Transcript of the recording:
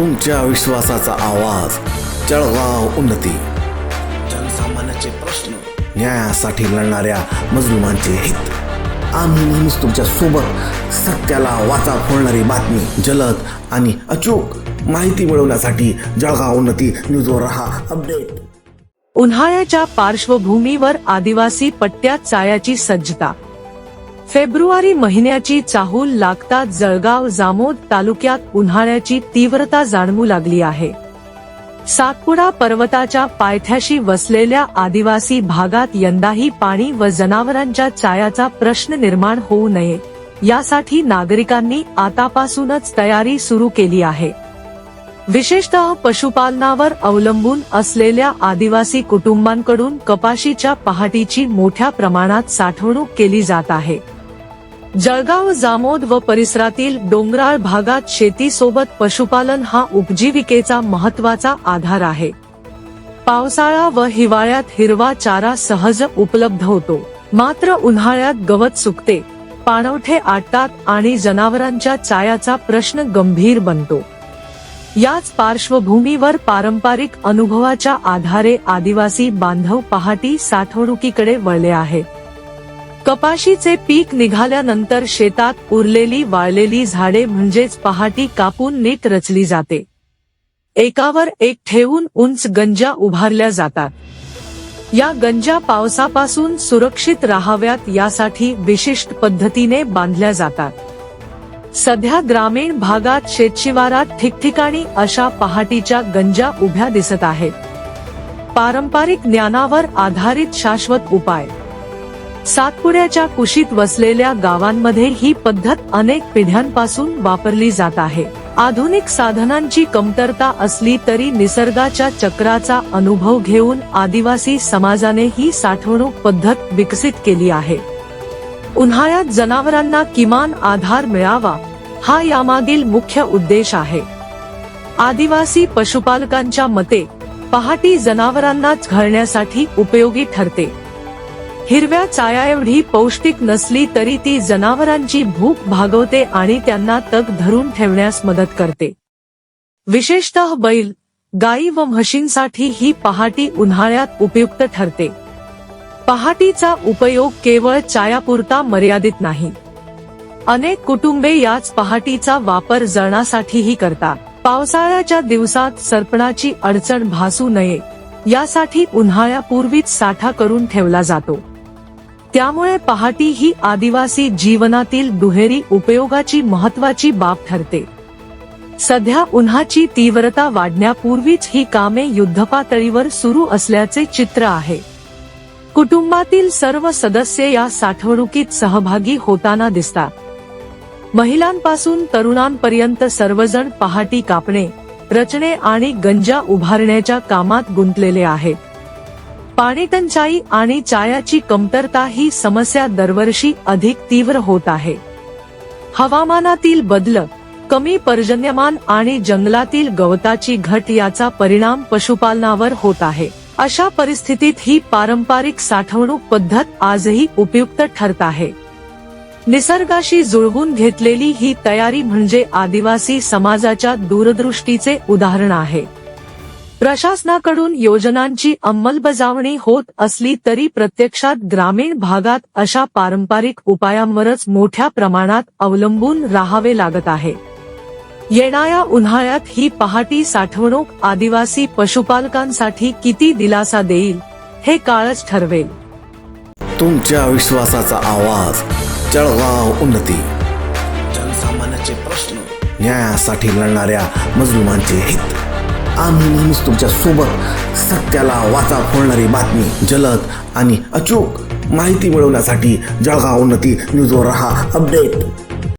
तुमच्या विश्वासाचा आवाज जळगाव उन्नती. जनसामान्याचे प्रश्न न्यायासाठी लढणाऱ्या मजलुमांचे हित. आम्ही नेहमीच तुमच्यासोबत सत्याला वाचा फोडणारी बातमी जलद आणि अचूक माहिती मिळवण्यासाठी जळगाव उन्नती न्यूजवर रहा अपडेट. उन्हाळ्याच्या पार्श्वभूमीवर आदिवासी पट्ट्यात चायाची सज्जता. फेब्रुवारी महिन्याची चाहूल लागता जळगाव जामोद तालुक्यात उन्हाळ्याची तीव्रता जाणवू लागली आहे. सातपुडा पर्वताच्या पायथ्याशी वसलेल्या आदिवासी भागात यंदाही पाणी व जनावरांच्या चायाचा प्रश्न निर्माण होऊ नये यासाठी नागरिकांनी आतापासूनच तयारी सुरू केली आहे. विशेषतः पशुपालनावर अवलंबून असलेल्या आदिवासी कुटुंबांकडून कपाशीच्या पहाटीची मोठ्या प्रमाणात साठवणूक केली जात आहे. जळगाव जामोद व परिसरातील डोंगराळ भागात शेतीसोबत पशुपालन हा उपजीविकेचा महत्त्वाचा आधार आहे. पावसाळा व हिवाळ्यात हिरवा चारा सहज उपलब्ध होतो. मात्र उन्हाळ्यात गवत सुकते पाणवठे आटतात आणि जनावरांच्या चायाचा प्रश्न गंभीर बनतो. याच पार्श्वभूमीवर पारंपरिक अनुभवाच्या आधारे आदिवासी बांधव पहाटी साठवणुकीकडे वळले आहेत कपाशीचे पीक निघाल्यानंतर शेतात उरलेली वाळलेली झाडे म्हणजेच पहाटी कापून नीट रचली जाते. एकावर एक ठेवून उंच गंजा उभारल्या जातात. या गंजा पावसापासून सुरक्षित राहाव्यात यासाठी विशिष्ट पद्धतीने बांधल्या जातात. सध्या ग्रामीण भागात शेतशिवारात ठिकठिकाणी अशा पहाटीच्या गंजा उभ्या दिसत आहेत. पारंपरिक ज्ञानावर आधारित शाश्वत उपाय. सातपुड्याच्या कुशीत वसलेल्या गावांमध्ये ही पद्धत अनेक पिढ्यांपासून वापरली जात आहे. आधुनिक साधनांची कमतरता असली तरी निसर्गाच्या चक्राचा अनुभव घेऊन आदिवासी समाजाने ही साठवणूक पद्धत विकसित केली आहे. उन्हाळ्यात जनावरांना किमान आधार मिळावा हा यामागील मुख्य उद्देश आहे. आदिवासी पशुपालकांच्या मते पहाटी जनावरांनाच घालण्यासाठी उपयोगी ठरते. हिरव्या चाया एवढी पौष्टिक नसली तरी ती जनावरांची भूक भागवते आणि त्यांना तग धरून ठेवण्यास मदत करते. विशेषतः बैल गाई व म्हशींसाठी ही पहाटी उन्हाळ्यात उपयुक्त ठरते. पहाटीचा उपयोग केवळ चायापुरता मर्यादित नाही. अनेक कुटुंबे याच पहाटीचा वापर जळणासाठीही करतात. पावसाळ्याच्या दिवसात सरपणाची अडचण भासू नये यासाठी उन्हाळ्यापूर्वीच साठा करून ठेवला जातो. त्यामुळे पहाटी ही आदिवासी जीवनातील दुहेरी उपयोगाची महत्वाची बाब ठरते. सध्या उन्हाची तीव्रता वाढण्यापूर्वीच ही कामे युद्धपातळीवर सुरू असल्याचे चित्र आहे. कुटुंबातील सर्व सदस्य या साठवणुकीत सहभागी होताना दिसतात. महिलांपासून तरुणांपर्यंत सर्वजण पहाटी कापणे रचणे आणि गंजा उभारण्याच्या कामात गुंतलेले आहेत. पाणी टंचाई आणि चायाची कमतरता ही समस्या दरवर्षी अधिक तीव्र होत आहे. हवामानातील बदल कमी पर्जन्यमान आणि जंगलातील गवताची घट याचा परिणाम पशुपालनावर होत आहे. अशा परिस्थितीत ही पारंपरिक साठवणूक पद्धत आजही उपयुक्त ठरत आहे. निसर्गाशी जुळवून घेतलेली ही तयारी म्हणजे आदिवासी समाजाच्या दूरदृष्टीचे उदाहरण आहे. प्रशासनाकडून योजनांची अंमलबजावणी होत असली तरी प्रत्यक्षात ग्रामीण भागात अशा पारंपरिक उपायांवरच मोठ्या प्रमाणात अवलंबून राहावे लागत आहे. येणाऱ्या उन्हाळ्यात ही पहाटी साठवणूक आदिवासी पशुपालकांसाठी किती दिलासा देईल हे काळच ठरवेल. तुमच्या विश्वासाचा आवाज चळवाव उन्नती. जनसामान्याचे प्रश्न न्यायासाठी लढणाऱ्या मजलुमांचे हित. आम्ही नेहमीच तुमच्यासोबत सत्याला वाचा फोडणारी बातमी जलद आणि अचूक माहिती मिळवण्यासाठी जळगाव उन्नती न्यूजवर रहा. अपडेट.